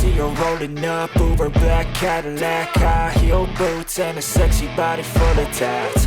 see her rolling up Uber black Cadillac High heel boots and a sexy body full of tats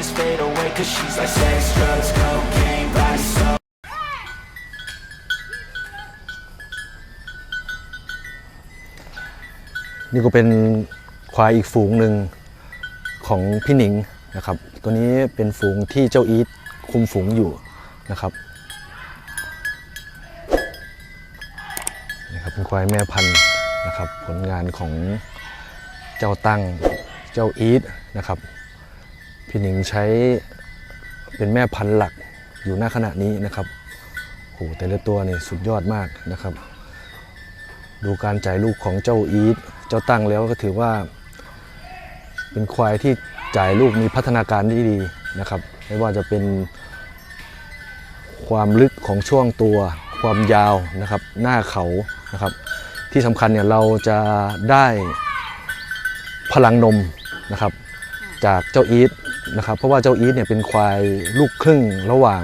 just fade away Cause she's like sex, drugs, cocaine, body so นี่ก็เป็นควายอีกฝูงหนึ่งของพี่หนิงนะครับ ตัวนี้เป็นฝูงที่เจ้าอีทคุมฝูงอยู่นะครับนี่ครับเป็นควายแม่พันธุ์นะครับ ผลงานของเจ้าตั้งเจ้าอีทนะครับ พี่หนิงใช้เป็นแม่พันธุ์หลักอยู่หน้าขณะนี้นะครับโหแต่ละตัวเนี่ยสุดยอดมากนะครับ ดูการจ่ายลูกของเจ้าอีทเจ้าตั้งแล้วก็ถือว่า เป็นควายที่จ่ายลูกมีพัฒนาการที่ดีนะครับ ไม่ว่าจะเป็นความลึกของช่วงตัว ความยาวนะครับ หน้าเขานะครับ ที่สำคัญเนี่ยเราจะได้พลังนมนะครับ จากเจ้าอีท นะครับเพราะว่าเจ้าอีทเนี่ยเป็นควายลูกครึ่งระหว่าง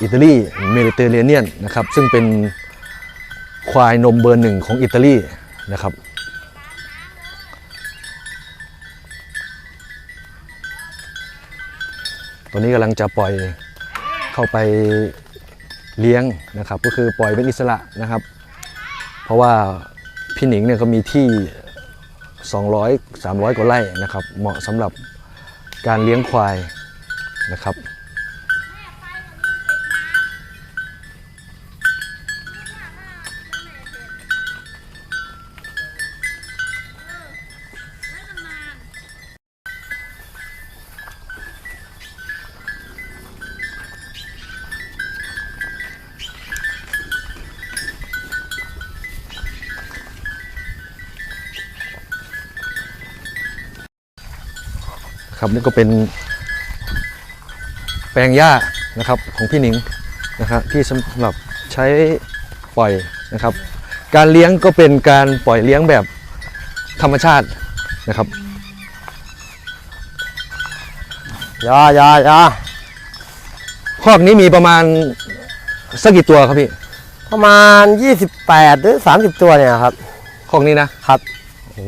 อิตาลีเมดิเตอร์เรเนียนนะครับซึ่งเป็นควายนมเบอร์หนึ่งของอิตาลีนะครับตัวนี้กำลังจะปล่อยเข้าไปเลี้ยงนะครับก็คือปล่อยเป็นอิสระนะครับ เพราะว่าพี่หนิงเนี่ยก็มีที่ 200 300 กว่าไร่นะครับ เหมาะสำหรับ การเลี้ยงควายนะครับ ครับนี่ก็เป็น แปลงหญ้านะครับของพี่หนิงนะครับที่สำหรับใช้ปล่อยนะครับ การเลี้ยงก็เป็นการปล่อยเลี้ยงแบบธรรมชาตินะครับยายายาคอกนี้มีประมาณสักกี่ตัวครับพี่ ประมาณ 28 หรือ 30 ตัวเนี่ยครับคอกนี้นะครับ โอ้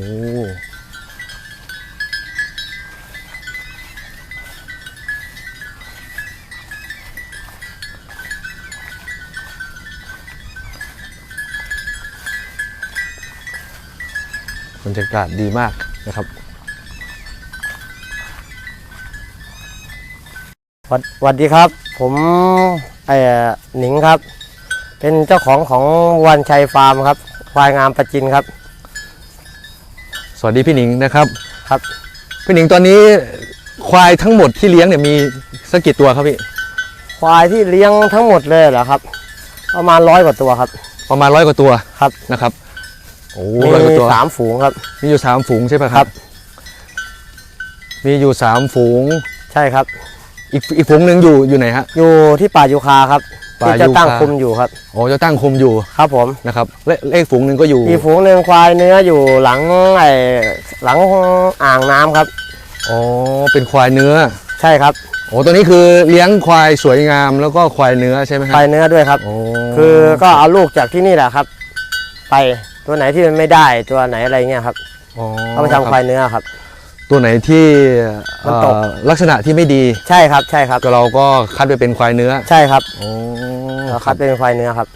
บรรยากาศดีมากนะครับสวัสสวัสดีครับ ผมไอ้หนิงครับ เป็นเจ้าของของวันชัยฟาร์มครับควายงามประจินครับ สวัสดีพี่หนิงนะครับครับ พี่หนิงตอนนี้ควายทั้งหมดที่เลี้ยงเนี่ยมีสักกี่ตัวครับพี่ ควายที่เลี้ยงทั้งหมดเลยเหรอครับ ประมาณร้อยกว่าตัวครับ ประมาณร้อยกว่าตัวครับนะครับ โอ้มีร้อยกว่าตัวสามฝูงครับ มีอยู่สามฝูงใช่ไหมคครัรับบมีอยู่สามฝูงใช่ครับ อีกอีกฝูงหนึ่งอยู่อยู่ไหนฮะ อยู่ที่ป่ายูคาครับป่าที่จะยูคาตั้งคุมอยู่ครับโอ้เจะตั้งคุมอยู่ครับผมนะครับเลเลขฝูงหนึ่งก็อยู่ อีกฝูงหนึ่งควายเนื้ออยู่หลังไอ้หลังอ่างน้ำครับอ๋อเป็นควายเนื้อใช่ครับโอ้ตัวนี้คือเลี้ยงควายสวยงามแล้วก็ควายเนื้อใช่ไหมคครัวายเนื้อด้วยครับโอ้คือก็เอาลูกจากที่นี่แหละครับ ไป ตัวไหนที่มันไม่ได้ตัวไหนอะไรเงี้ยครับอ๋อเอาไปทำควายเนื้อครับ ตัวไหนที่มันตก เอ่อลักษณะที่ไม่ดีใช่ครับใช่ครับ ก็เราก็คัดไปเป็นควายเนื้อใช่ครับโอ้เราคัดเป็นควายเนื้อครับ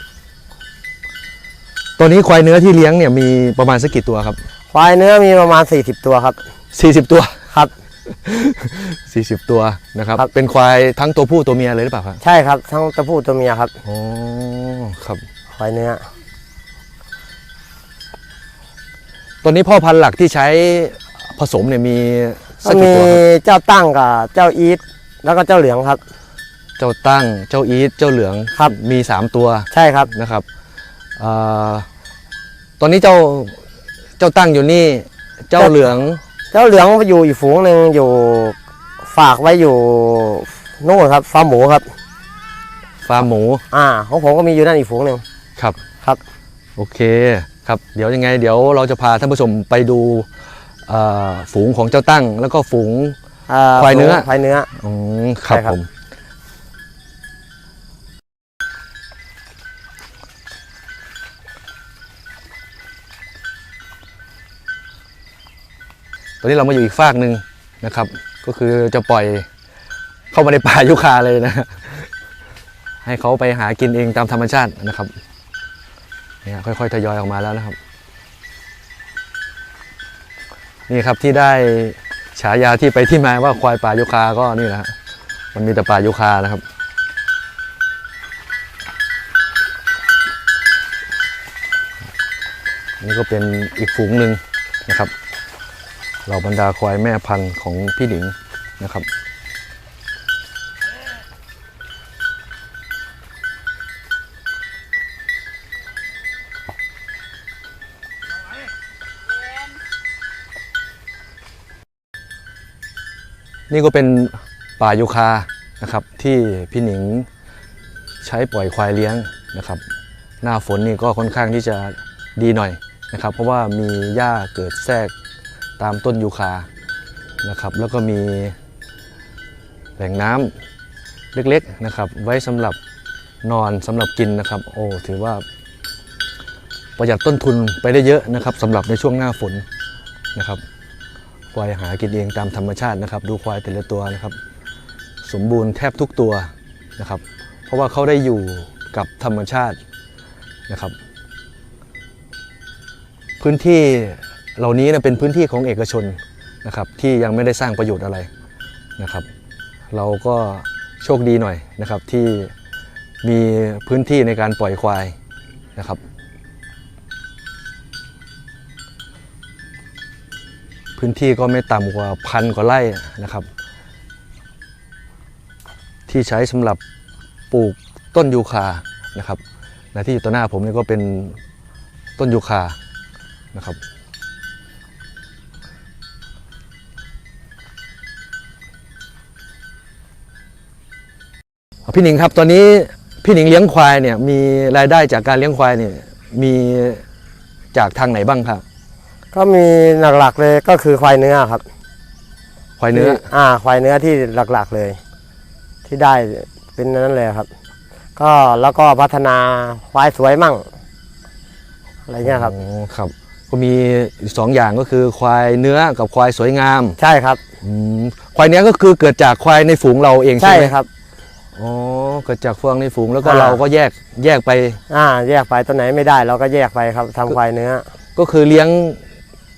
ตัวนี้ควายเนื้อที่เลี้ยงเนี่ยมีประมาณสักกี่ตัวครับ ควายเนื้อมีประมาณ 40 ตัวครับ 40 ตัว ครับ 40 ตัวนะครับ ครับ เป็นควายทั้งตัวผู้ตัวเมียเลยหรือเปล่าครับใช่ครับทั้งตัวผู้ตัวเมียครับ อ๋อครับ ควายเนื้อ ตัวนี้พ่อพันธุ์หลักที่ใช้ผสมเนี่ยมีสัก็กกี่มีตัวครับเจ้าตั้งกับเจ้าอีทแล้วก็เจ้าเหลืองครับ เจ้าตั้งเจ้าอีทเจ้าเหลืองครับ มี3ตัวใช่ครับ นะครับเอ่อตอนนี้เจ้าเจ้าตั้งอยู่นี่เจ้าเจ้าเหลืองเจ้าเหลืองอยู่อีกฝูงหนึ่งอยู่ฝากไว้อยู่นู่นครับฟาร์มหมูครับ ฟาร์มหมูอ่าของผมก็มีอยู่นั่นอีกฝูงหนึ่ง ครับครับ โอเค ครับเดี๋ยวยังไงเดี๋ยวเราจะพาท่านผู้ชมไปดูเอ่อฝูงของเจ้าตั้ง แล้วก็ฝูงอ่าควายเนื้อควายเนื้ออืมครับใช่ครับผมตอนนี้เรามาอยู่อีกฟากหนึ่งนะครับ ก็คือจะปล่อยเข้ามาในป่ายุคาเลยนะ ให้เขาไปหากินเองตามธรรมชาตินะครับ เนี่ยค่อยๆทยอยออกมาแล้วนะครับ นี่ครับที่ได้ฉายาที่ไปที่มาว่าควายป่ายุคาก็นี่แหละฮะมันมีแต่ป่ายุคานะครับนี่ก็เป็นอีกฝูงหนึ่งนะครับเหล่าบรรดาควายแม่พันธุ์ของพี่หนิงนะครับ นี่ก็เป็นป่ายูคานะครับ ที่พี่หนิงใช้ปล่อยควายเลี้ยงนะครับ หน้าฝนนี่ก็ค่อนข้างที่จะดีหน่อยนะครับ เพราะว่ามีหญ้าเกิดแทรกตามต้นยูคานะครับ แล้วก็มีแหล่งน้ำเล็กๆนะครับ ไว้สำหรับนอนสำหรับกินนะครับ โอ้ถือว่าประหยัดต้นทุนไปได้เยอะนะครับสำหรับในช่วงหน้าฝนนะครับ ควายหากินเองตามธรรมชาตินะครับ ดูควายแต่ละตัวนะครับ สมบูรณ์แทบทุกตัวนะครับ เพราะว่าเขาได้อยู่กับธรรมชาตินะครับ พื้นที่เหล่านี้นะเป็นพื้นที่ของเอกชนนะครับ ที่ยังไม่ได้สร้างประโยชน์อะไรนะครับ เราก็โชคดีหน่อยนะครับที่มีพื้นที่ในการปล่อยควายนะครับ พื้นที่ก็ไม่ต่ำกว่าพันกว่าไร่นะครับ ที่ใช้สำหรับปลูกต้นยูคานะครับและที่อยู่ต่อหน้าผมนี่ก็เป็นต้นยูคานะครับ พี่หนิงครับตอนนี้พี่หนิงเลี้ยงควายเนี่ยมีรายได้จากการเลี้ยงควายเนี่ยมีจากทางไหนบ้างครับ ก็มีหลักๆเลยก็คือควายเนื้อครับควายเนื้อที่อ่า ควายเนื้อที่หลักๆเลย ที่ได้เป็นนั้นเลยครับ ก็แล้วก็พัฒนาควายสวยมั่ง อะไรเงี้ยครับอ๋อครับ ก็มีอยู่สองอย่างก็คือควายเนื้อกับควายสวยงามใช่ครับอืมควายเนื้อก็คือเกิดจากควายในฝูงเราเองใช่ใช่ไหมครับ อ๋อเกิดจากฟวงในฝูงแล้วก็อ่า เราก็แยกแยกไป อ่า แยกไปตัวไหนไม่ได้เราก็แยกไปครับทำควายเนื้อ ก็คือเลี้ยง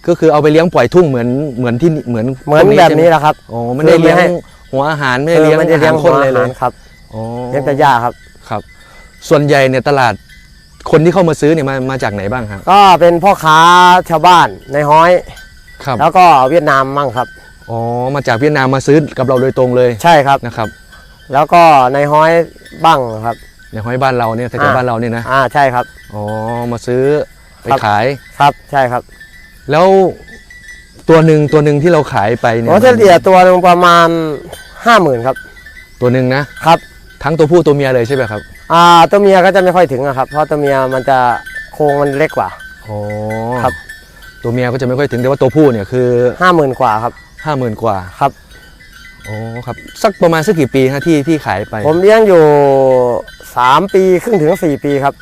ก็คือเอาไปเลี้ยงปล่อยทุ่งเหมือนเหมือนที่เหมือนเหมือนพวกแบบใช่ไหนี้แหละครับอ๋อไม่ได้เลี้ยงคือไม่ให้หัวอาหารไม่ได้เลี้ยงออไม่ได้เลี้ยงอาหารคนเลยเลยหัวอาหารครับอ๋อเลี้ยงแต่หญ้าครับครับ ส่วนใหญ่เนี่ยตลาดคนที่เข้ามาซื้อเนี่ยมามาจากไหนบ้างครับก็เป็นพ่อค้าชาวบ้านในห้อยครับแล้วก็เวียดนามมั่งครับอ๋อมาจากเวียดนามมาซื้อกับเราโดยตรงเลยใช่ครับนะครับ แล้วก็ในห้อยบ้างครับในห้อยบ้านเราเนี่ยแถวอ่าๆบ้านเราเนี่ยนะอ่าใช่ครับอ๋อมาซื้อไปครับขายครับใช่ครับ แล้วตัวหนึ่งตัวหนึ่งที่เราขายไปเนี่ยโอ้เฉลี่ยตัวหนึงประมาณห้าหมื่นครับ ตัวหนึ่งนะครับ ทั้งตัวผู้ตัวเมียเลยใช่ไหมครับ อ่าตัวเมียก็จะไม่ค่อยถึงอะครับ เพราะตัวเมียมันจะโครงมันเล็กกว่า อ๋อครับ ตัวเมียก็จะไม่ค่อยถึงแต่ว่าตัวผู้เนี่ยคือห้าหมื่นกว่าครับห้าหมื่นกว่าครับอ๋อครับสักประมาณสักกี่ปีฮะที่ที่ขายไปผมเลี้ยงอยู่สามปีครึ่งถึงสี่ปีครับ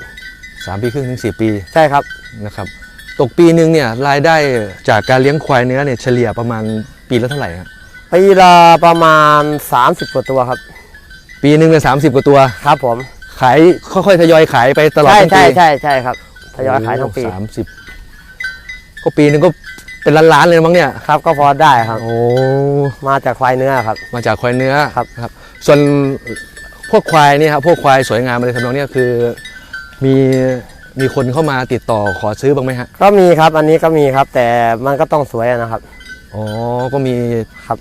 สามปีครึ่งถึงสี่ปีใช่ครับนะครับ ตกปีหนึ่งเนี่ยรายได้จากการเลี้ยงควายเนื้อเนี่ยเฉลี่ยประมาณปีละเท่าไหร่ครับปีละประมาณ 30 กว่าตัวครับ ปีหนึ่งเนี่ยสามสิบกว่าตัว ครับผมขายค่อยๆทยอยขายไปตลอดใช่ทั้งใช่ปีใช่ใช่ครับทยอยขายทั้งปีสามสิบก็ปีหนึ่งก็เป็นล้านๆเลยมั้งเนี่ย ครับก็พอได้ครับ โอ้ มาจากควายเนื้อครับ มาจากควายเนื้อครับ ครับ ส่วนพวกควายเนี่ยครับพวกควายสวยงามอะไรทำนองเนี้ยคือมี มีคนเข้ามาติดต่อขอซื้อบ้างไหมฮะก็มีครับอันนี้ก็มีครับ แต่มันก็ต้องสวยอะนะครับอ๋อก็มีครับ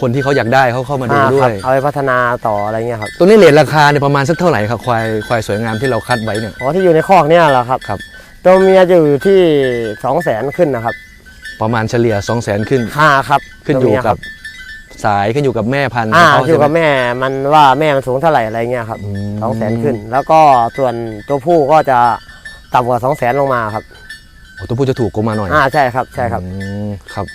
คนที่เขาอยากได้เขาเข้ามาดูอ่าด้ครัวยเอาไปพัฒนาต่ออะไรเงี้ยครับตัวนี้เลทราคาเนี่ยประมาณสักเท่าไหร่ครับควายควายสวยงามที่เราคัดไว้เนี่ย อ๋อที่อยู่ในคอกเนี่ยเหรอครับครับตตัวเมียจะอยู่ที่สองแสนขึ้นนะครับประมาณเฉลี่ย 2 0 0 0 0 0 ขึ้นห้าครับขึ้นอยู่ตัวเมีกับ สายขึ้นอยู่กับแม่พันธุ์อ่าของเขาอใช่ยู่ไหมกับแม่มันว่าแม่มันสูงเท่าไหร่อะไรเงี้ยครับมสองแสนขึ้น แล้วก็ส่วนตัวผู้ก็จะต่ำกว่าสองแสนลงมาครับ โอ้ตัวผู้จะถูกกว่ามาหน่อยอ่าใช่ครับใช่ครับอืมครับ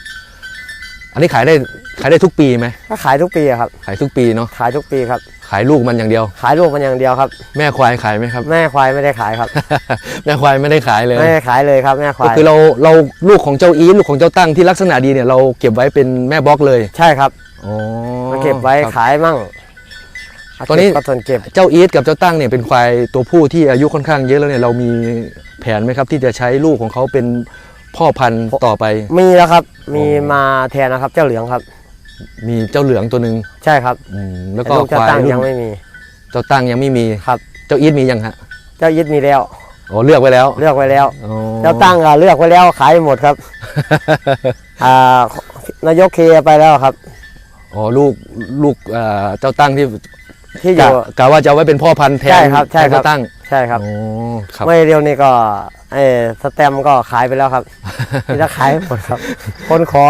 อันนี้ขายได้ขายได้ทุกปีไหมก็ขายทุกปีอะครับ ขายทุกปีเนาะขายทุกปีครับ ขายลูกมันอย่างเดียว ขายลูกมันอย่างเดียวครับ แม่ควายขายไหมครับ แม่ควายไม่ได้ขายครับ แม่ควายไม่ได้ขายเลย ไม่ได้ขายเลยครับแม่ควาก็ยคือเราเราลูกของเจ้าอีทลูกของเจ้าตั้งที่ลักษณะดีเนี่ยเราเก็บไว้เป็นแม่บล็อกเลย ใช่ครับ อ๋อมาเก็บไว้ครับ ขายมั่งตอนนี้ ก็ส่วนเก็บ เจ้าอีทกับเจ้าตั้งเนี่ยเป็นควายตัวผู้ที่อายุค่อนข้างเยอะแล้วเนี่ยเรามีแผนไหมครับ ที่จะใช้ลูกของเขาเป็นพ่อพันธุ์ต่อไป มีแล้วครับ มีอ๋อมาแทนนะครับ เจ้าเหลืองครับ มีเจ้าเหลืองตัวหนึ่งใช่ครับอืมแล้วแต่ก็ลูกคเจ้าวายตั้งรุ่ยังนไม่มี เจ้าตั้งยังไม่มีครับ เจ้าอีทมียังฮะเจ้ายึดมีแล้ว อ๋อเลือกไว้แล้วเลือกไว้แล้ว อ๋อ เจ้าตั้งก็เลือกไว้แล้วขายหมดครับ อ่านายกเคไปแล้วครับ อ๋อลูกลูกเอ่อเจ้าตั้งที่ที่อกะยู่กะว่าจะเอาไว้เป็นพ่อพันธุ์แทนใช่ครับใช่ครับ เจ้าตั้งใช่ครับ อ๋อครับ ไม่เร็วนี้ก็ไอ้สแตมป์ก็ขายไปแล้วครับ นี่จะขายหมดครับ คนขอ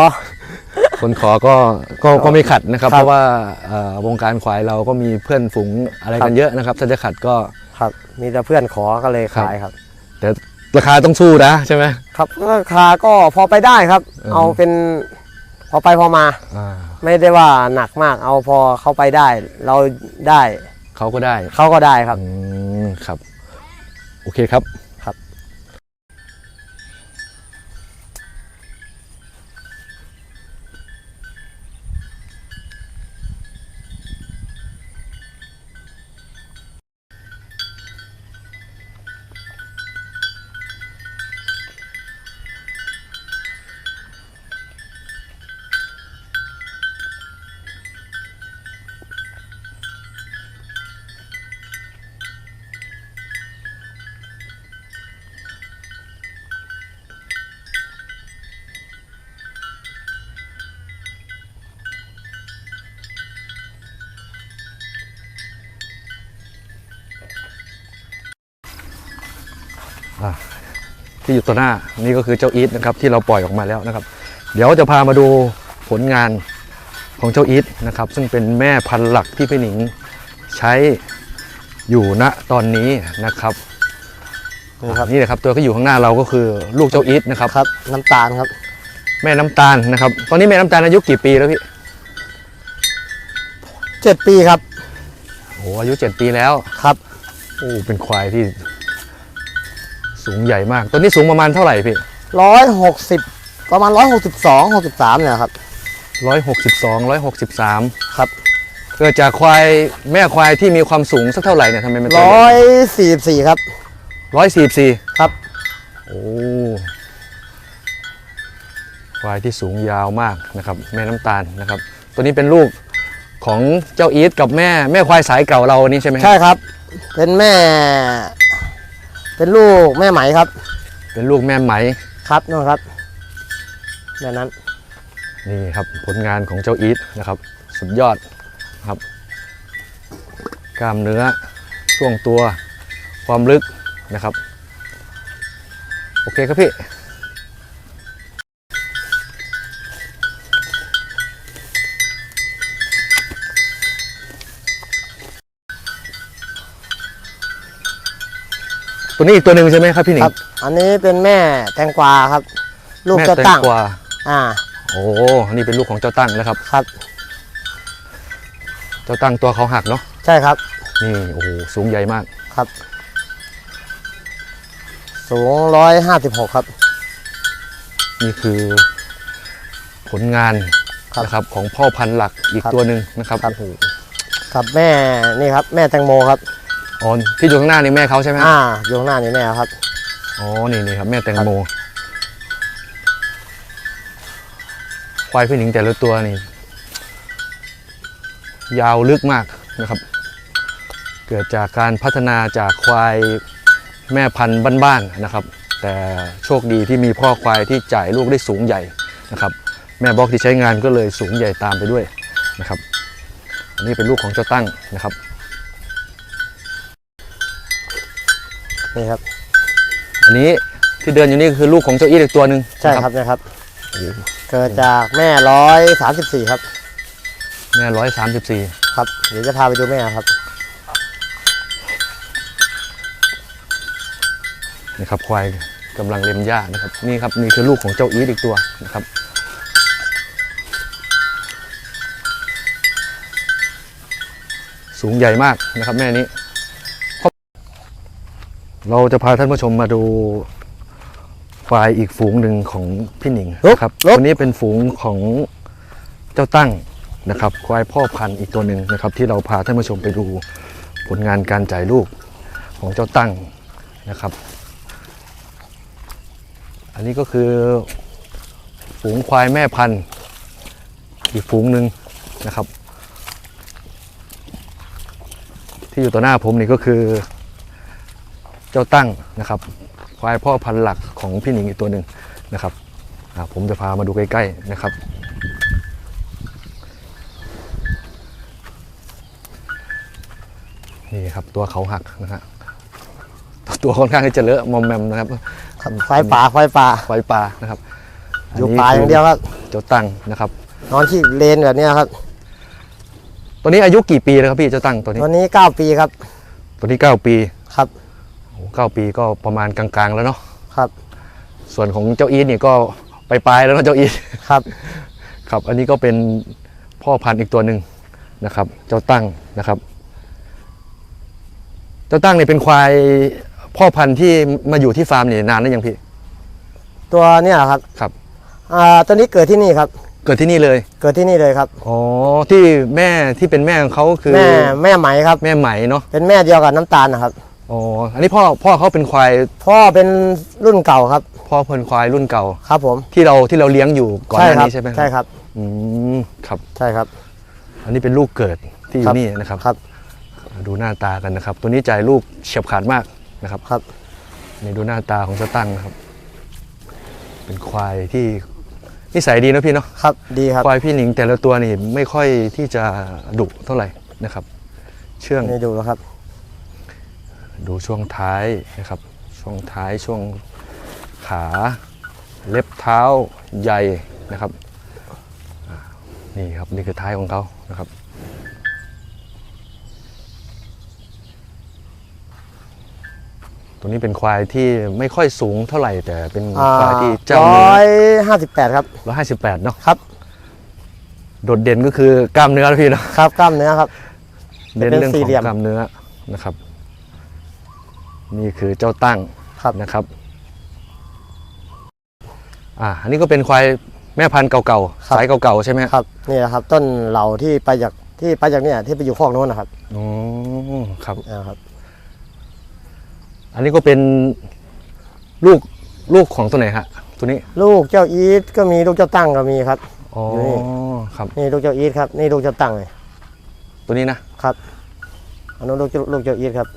คนขอก็ก็ก็ไม่ขัดนะครับ ครับเพราะว่าเอ่อวงการควายเราก็มีเพื่อนฝูงอะไรครักันบเยอะนะครับ ถ้าจะขัดก็ ครับ มีแต่เพื่อนขอก็เลยขายครับ แต่ราคาต้องสู้นะใช่ไหม ครับราคาก็พอไปได้ครับอืมเอาเป็น พอไปพอมา อ่าไม่ได้ว่าหนักมากเอาพอเขาไปได้ เราได้เขาก็ได้เขาก็ได้ครับ อืมครับ โอเคครับ ที่อยู่ต่อหน้านี่ก็คือเจ้าอีทนะครับที่เราปล่อยออกมาแล้วนะครับ เดี๋ยวจะพามาดูผลงานของเจ้าอีทนะครับ ซึ่งเป็นแม่พันธุ์หลักที่พี่หนิงใช้อยู่ณตอนนี้นะครับนี่ครับนี่แหละครับตัวที่อยู่ข้างหน้าเราก็คือลูกเจ้าอีทนะครับครับ น้ำตาลครับ แม่น้ำตาลนะครับ ตอนนี้แม่น้ำตาลอายุกี่ปีแล้วพี่เจ็ดปีครับโอ้อายุ7ปีแล้วครับโอ้เป็นควายที่ สูงใหญ่มาก ตัวนี้สูงประมาณเท่าไหร่พี่ร้อยหกสิบประมาณร้อยหกสิบสองหกสิบสามเนี่ยครับร้อยหกสิบสองร้อยหกสิบสามครับเกิดจากควายแม่ควายที่มีความสูงสักเท่าไหร่เนี่ยทำไมมันร้อยสี่สิบสี่ครับร้อยสี่สี่ครับโอ้ควายที่สูงยาวมากนะครับ แม่น้ำตาลนะครับ ตัวนี้เป็นลูกของเจ้าอีทกับแม่แม่ควายสายเก่าเรานี่ใช่ไหมใช่ครับ เป็นแม่ เป็นลูกแม่ไหมครับ เป็นลูกแม่ไหมครับนู่นครับแบบนั้นนี่ครับผลงานของเจ้าอีทนะครับ สุดยอดนะครับ กล้ามเนื้อช่วงตัวความลึกนะครับ โอเคครับพี่ ตัวนี้อีกตัวหนึ่งใช่ไหมครับพี่หนิงครับ อันนี้เป็นแม่แตงกวาครับ ลูกแม่จะแตตั้งกวาอ่า โอ้นี่เป็นลูกของเจ้าตั้งนะครับ ครับ เจ้าตั้งตัวเขาหักเนาะใช่ครับ นี่โอ้โหสูงใหญ่มากครับ สูงร้อยห้าสิบหกครับ นี่คือผลงานครับนะครับของพ่อพันธุ์หลักอีกครับตัวหนึ่งนะครับครับโอ้โหกับแม่นี่ครับ แม่แตงโมครับ อ๋อที่อยู่ข้างหน้านี่แม่เขาใช่ไหมอ่าอยู่ข้างหน้านี่แม่ครับอ๋อนี่นี่ครับแม่แตงโมควายพี่หนิงแต่ละตัวนี่ ยาวลึกมากนะครับ เกิดจากการพัฒนาจากควายแม่พันธุ์บ้านๆนะครับ แต่โชคดีที่มีพ่อควายที่จ่ายลูกได้สูงใหญ่นะครับ แม่บล็อกที่ใช้งานก็เลยสูงใหญ่ตามไปด้วยนะครับ อันนี้เป็นลูกของเจ้าตั้งนะครับ นี่ครับ อันนี้ที่เดินอยู่นี่คือลูกของเจ้าอีทอีกตัวหนึ่งใช่นะครับนะครับ เกิดจากแม่ร้อยสามสิบสี่ครับ แม่ร้อยสามสิบสี่ครับ เดี๋ยวจะพาไปดูแม่ครับนี่ครับควายกำลังเล็มหญ้านะครับ นี่ครับนี่คือลูกของเจ้าอีทอีกตัวนะครับสูงใหญ่มากนะครับแม่นี้ เราจะพาท่านผู้ชมมาดูควายอีกฝูงหนึ่งของพี่หนิงลุกนะครับลุกตัวนี้เป็นฝูงของเจ้าตั้งนะครับ ควายพ่อพันธุ์อีกตัวหนึ่งนะครับ ที่เราพาท่านผู้ชมไปดูผลงานการจ่ายลูกของเจ้าตั้งนะครับ อันนี้ก็คือฝูงควายแม่พันธุ์อีกฝูงหนึ่งนะครับ ที่อยู่ต่อหน้าผมนี่ก็คือ เจ้าตั้งนะครับ ควายพ่อพันธุ์หลักของพี่หนิงอีกตัวหนึ่งนะครับอ่าผมจะพามาดูใกล้ๆนะครับ นี่ครับตัวเขาหักนะฮะตัวค่อนข้างที่จะเลอะมอมแมมนะครับครับควายป่าควายป่าควายปลานะครับอยู่ป่าอย่างเดียวครับเจ้าตั้งนะครับ นอนที่เลนแบบเนี้ยครับตัวนี้อายุกี่ปีแล้วครับพี่เจ้าตั้งตัวนี้ตัวนี้เก้าปีครับ ตัวนี้เก้าปี ครับโอ้เก้าปีก็ประมาณกลางๆ แล้วเนาะครับ ส่วนของเจ้าอีทนี่ก็ไปปลายๆแล้วเนาะเจ้าอีทครับ ครับ อันนี้ก็เป็นพ่อพันธุ์อีกตัวหนึ่งนะครับ เจ้าตั้งนะครับ เจ้าตั้งเนี่ยเป็นควายพ่อพันธุ์ที่มาอยู่ที่ฟาร์มนี่นานแล้วยังพี่ ตัวเนี้ยครับครับ อ่าตัวนี้เกิดที่นี่ครับ เกิดที่นี่เลย เกิดที่นี่เลยครับ อ๋อ ที่แม่ที่เป็นแม่ของเขาคือแม่แม่ไหมครับ แม่ไหมเนาะ เป็นแม่เดียวกับน้ำตาลนะครับ อ๋ออันนี้พ่อพ่อเขาเป็นควายพ่อเป็นรุ่นเก่าครับ พ่อเพิ่นควายรุ่นเก่าครับผมที่เราที่เราเลี้ยงอยู่ก่อนหน้าครันี้ใช่ไหมใช่ครับอืมครับใช่ครับ อันนี้เป็นลูกเกิดที่อครัยู่บนี่นะครับครับ ดูหน้าตากันนะครับ ตัวนี้จ่ายลูกเฉียบขาดมากนะครับครับนี่ดูหน้าตาของเจ้าตั้งนะครับ เป็นควายที่นิสัยดีนะพี่เนาะครับดีครับควายพี่หนิงแต่ละตัวนี่ไม่ค่อยที่จะดุเท่าไหร่นะครับ เชื่องนี่ดูแล้วครับ ดูช่วงท้ายนะครับ ช่วงท้ายช่วงขาเล็บเท้าใหญ่นะครับอ่านี่ครับนี่คือท้ายของเขานะครับตัวนี้เป็นควายที่ไม่ค่อยสูงเท่าไหร่ แต่เป็นอ่าควายที่เจ้าร้เนื้อยห้าสิบแปดครับร้อยห้าสิบแปดเนาะครับ โดดเด่นก็คือกล้ามเนื้อนะพี่เนาะครับกล้ามเนื้อครับเน้นเป็นเรื่องสี่ของเหลี่ยมกล้ามเนื้อนะครับ นี่คือเจ้าตั้งครับนะครับอ่าอันนี้ก็เป็นควายแม่พันธุ์เก่าๆสายเก่าๆใช่ไหมครับนี่แหละครับ ต้นเหล่าที่ไปจากที่ไปจากเนี่ยที่ไปอยู่คอกโน้นนะครับอ๋อครับนะครับ อันนี้ก็เป็นลูกลูกของตัวไหนฮะตัวนี้ ลูกเจ้าอีทก็มีลูกเจ้าตั้งก็มีครับอ๋อนี่ครับนี่ลูกเจ้าอีทครับ นี่ลูกเจ้าตั้งเลยตัวนี้นะครับอันนู้นลูกเจ้าลูกเจ้าอีทครับ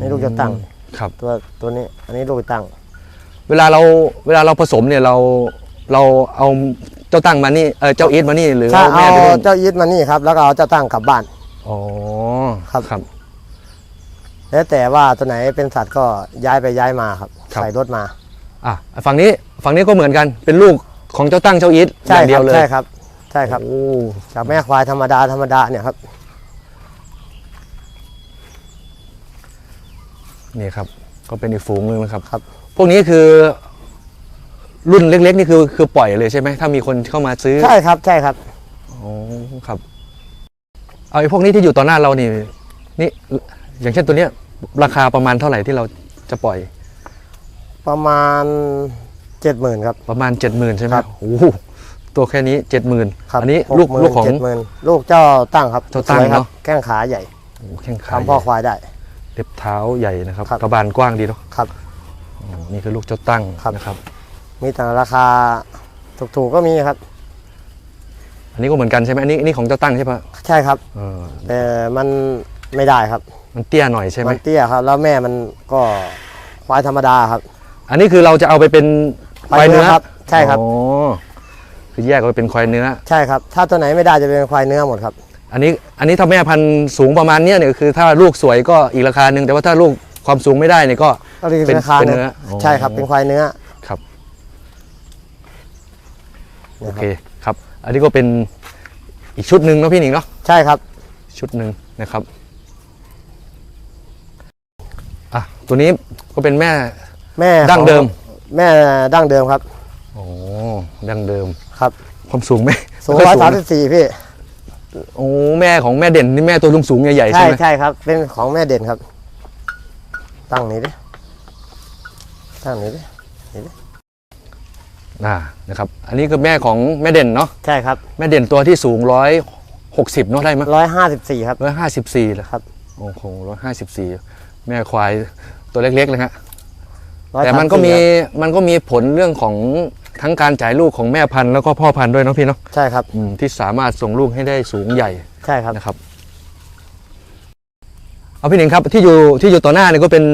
นี่ลูกเจ้าตั้งครับ ตัวตัวนี้ อันนี้ลูกตั้ง เวลาเราเวลาเราผสมเนี่ยเราเราเอาเจ้าตั้งมานี่เออเจ้าอีทมานี่หรือถ้าเอาแม่เอาไปนู่นเจ้าอีทมานี่ครับ แล้วก็เอาเจ้าตั้งกลับบ้าน อ๋อครับ ครับ แล้วแต่ว่าตัวไหนเป็นสัตว์ก็ย้ายไปย้ายมาครับ ครับ ใส่รถมา อะฝั่งนี้ฝั่งนี้ก็เหมือนกันเป็นลูกของเจ้าตั้งเจ้าอีทอใช่ย่างคเดีรัยวเลยใช่ครับ ใช่ครับ โอ้จากแม่ควายธรรมดาธรรมดาเนี่ยครับ นี่ครับ ก็เป็นอีกฝูงหนึ่งนะครับครับ พวกนี้คือรุ่นเล็ก ๆ นี่คือคือปล่อยเลยใช่ไหมถ้ามีคนเข้ามาซื้อใช่ครับใช่ครับอ๋อครับ เอาไอ้พวกนี้ที่อยู่ต่อหน้าเรานี่ นี่อย่างเช่นตัวเนี้ย ราคาประมาณเท่าไหร่ที่เราจะปล่อย ประมาณเจ็ดหมื่นครับ ประมาณเจ็ดหมื่นใช่ไหมครับ โอ้โหตัวแค่นี้เจ็ดหมื่นครับอันนี้หลูกหมื่นลูกของ เจ็ดหมื่นลูกเจ้าตั้งครับเจ้าตั้งสวยครับเนอะ แข้งขาใหญ่โอ้โหแข้งขาทำพ่อควายได้ เล็บเท้าใหญ่นะครับครับ กระบาลกว้างดีเนาะครับอ๋อนี่คือลูกเจ้าตั้งครับ นะครับ มีแต่ราคาถูกๆก็มีครับ อันนี้ก็เหมือนกันใช่ไหมอันนี้อันนี้ของเจ้าตั้งใช่ปะใช่ครับ เออแต่มันไม่ได้ครับมันเตี้ยหน่อยใช่ไหมมันเตี้ยครับ แล้วแม่มันก็ควายธรรมดาครับ อันนี้คือเราจะเอาไปเป็นควายเนื้อครับใช่ครับ อ๋อคือแยกเอาไปเป็นควายเนื้อ ใช่ครับ ถ้าตัวไหนไม่ได้จะเป็นควายเนื้อหมดครับ อันนี้อันนี้ถ้าแม่พันธุ์สูงประมาณเนี้ยเนี่ยคือถ้าลูกสวยก็อีกราคาหนึ่งแต่ว่าถ้าลูกความสูงไม่ได้เนี่ยก็ ก็เลยเป็เป็นนราคาเป็นเนื้เนื้ออใช่ครับ เป็นควายเนื้อ ครับโอนะคเครับครับ อันนี้ก็เป็นอีกชุดหนึ่งเนาะพี่หนิงเนาะใช่ครับ ชุดหนึ่งนะครับอะตัวนี้ก็เป็นแม่ แม่ของดั้งเดิม แม่ดั้งเดิมครับ โอ้ดั้งเดิมครับ ความสูงไหมสูงไม่ร้อยค่สามนะสิบสี่พี่ โอ้แม่ของแม่เด่นนี่แม่ตัวลุงสูงใหญ่ๆใช่ใช่ไหมใช่ครับ เป็นของแม่เด่นครับ ตั้งนี้ดิตั้งนี้ดิอ่านะครับ อันนี้คือแม่ของแม่เด่นเนาะใช่ครับแม่เด่นตัวที่สูงร้อยหกสิบเนาะได้ไหมร้อยห้าสิบสี่ครับ ร้อยห้าสิบสี่เลยครับ โอ้โหร้อยห้าสิบสี่แม่ควายตัวเล็กๆเลยฮะ134แต่มันก็มีครับมันก็มีผลเรื่องของ ทั้งการจ่ายลูกของแม่พันธุ์แล้วก็พ่อพันธุ์ด้วยเนาะพี่เนาะใช่ครับ อืมที่สามารถส่งลูกให้ได้สูงใหญ่ใช่ครับ นะครับเอาพี่หนิงครับที่อยู่ที่อยู่ต่อหน้าเนี่ยก็เป็น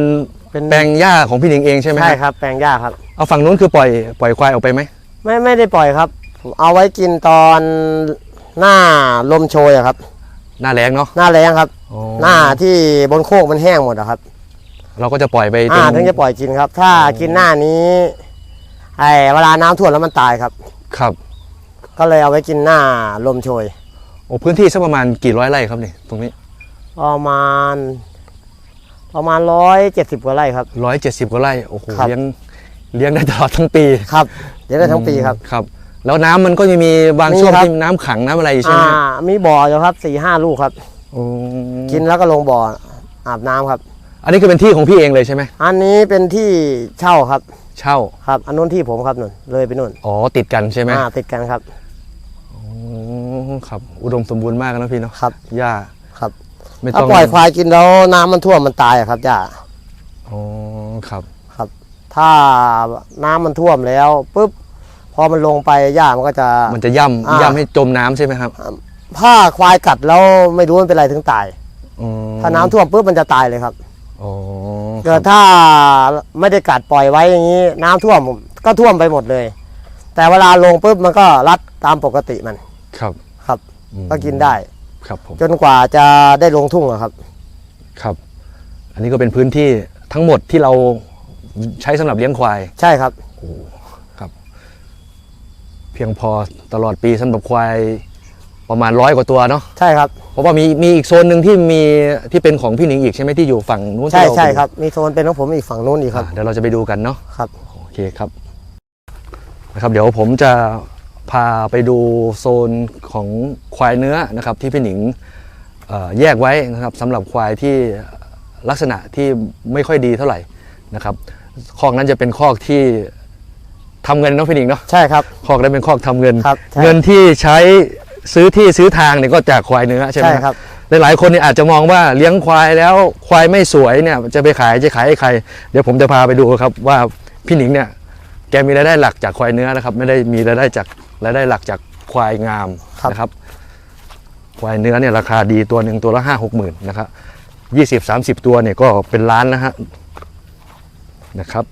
เป็น แปลงหญ้าของพี่หนิงเองใช่ไหมใช่ครับ แปลงหญ้าครับ เอาฝั่งนู้นคือปล่อยปล่อยควายออกไปไหมไม่ไม่ได้ปล่อยครับผมเอาไว้กินตอนหน้าลมโชยอะครับ หน้าแรงเนาะหน้าแรงครับ อ๋อหน้าที่บนโคกมันแห้งหมดอะครับเราก็จะปล่อยไปจอ่านถึงจะปล่อยกินครับ ถ้ากินหน้านี้ ไอ้เวลาน้ำท่วมแล้วมันตายครับ ครับก็เลยเอาไว้กินหน้าลมโชย โอ้พื้นที่สักประมาณกี่ร้อยไร่ครับนี่ตรงนี้ประมาณ ประมาณร้อยเจ็ดสิบกว่าไร่ครับ ร้อยเจ็ดสิบกว่าไร่โอ้โหครับ เลี้ยงเลี้ยงได้ตลอดทั้งปีครับเดี๋ยวได้ทั้งปีครับ ครับ แล้วน้ำมันก็จะมีบางมีช่วงครับ ที่น้ำขังน้ำอะไรใช่อ่าไหมฮะมีบ่ออยู่ครับสี่ห้าลูกครับ โอ้กินแล้วก็ลงบ่ออาบน้ำครับ อันนี้คือเป็นที่ของพี่เองเลยใช่ไหมอันนี้เป็นที่เช่าครับ เช่าครับ อันนู้นที่ผมครับนุ่นเลยไปนู่นอ๋อติดกันใช่ไหมอ่าติดกันครับอ๋อครับ อุดมสมบูรณ์มากนะพี่เนาะครับหญ้าครับไม่ถ้าต้องปล่อยควายกินแล้วน้ำมันท่วมมันตายอะครับจ้าอ๋อครับครับ ถ้าน้ำมันท่วมแล้วปุ๊บพอมันลงไปหญ้ามันก็จะ มันจะย่ำอ่า ย่ำให้จมน้ำใช่ไหมครับถ้าควายกัดแล้วไม่รู้มันเป็นไรถึงตายอืมถ้าน้ำท่วมปุ๊บมันจะตายเลยครับ อ๋อ เกิดถ้าไม่ได้กัดปล่อยไว้อย่างนี้ น้ำท่วมก็ท่วมไปหมดเลย แต่เวลาลงปุ๊บมันก็รัดตามปกติมันครับครับอืมก็กินได้ครับผมจนกว่าจะได้ลงทุ่งอะครับ ครับ อันนี้ก็เป็นพื้นที่ทั้งหมดที่เราใช้สำหรับเลี้ยงควาย ใช่ครับครับ เพียงพอตลอดปีสำหรับควายประมาณร้อยกว่าตัวเนาะใช่ครับเพ ราะว่ามีมีอีกโซนหนึ่งที่มีที่เป็นของพี่หนิงอีกใช่ไหมที่อยู่ฝั่งนู้นใช่ที่เาใช่ครับ มีโซนเป็นของผมอีกฝั่งนู้นอีกคอะรับเดี๋ยวเราจะไปดูกันเนาะ ครับ โอเคครับนะครับเดี๋ยวผมจะพาไปดูโซนของควายเนื้อนะครับที่พี่หนิงเอ่อแยกไว้นะครับสำหรับควายที่ลักษณะที่ไม่ค่อยดีเท่าไหร่นะครับคอกนั้นจะเป็นคอกที่ทำเงินเนาะพี่หนิงเนาะใช่ครับ คอกนั้นเป็นคอกทำเงิน ครับใช่ เงินที่ใช้ ซื้อที่ซื้อทางเนี่ยก็จากควายเนื้อใช่ไหมใช่ครับ หลายๆคนเนี่ยอาจจะมองว่าเลี้ยงควายแล้วควายไม่สวยเนี่ยจะไปขายจะขายให้ใคร เดี๋ยวผมจะพาไปดูครับว่าพี่หนิงเนี่ยแกมีรายได้หลักจากควายเนื้อนะครับ ไม่ได้มีรายได้จากรายได้หลักจากควายงามครับ นะครับ ควายเนื้อเนี่ยราคาดีตัวหนึ่งตัวละห้าหกหมื่นนะครับยี่สิบสามสิบตัวเนี่ยก็เป็นล้านนะฮะนะครับ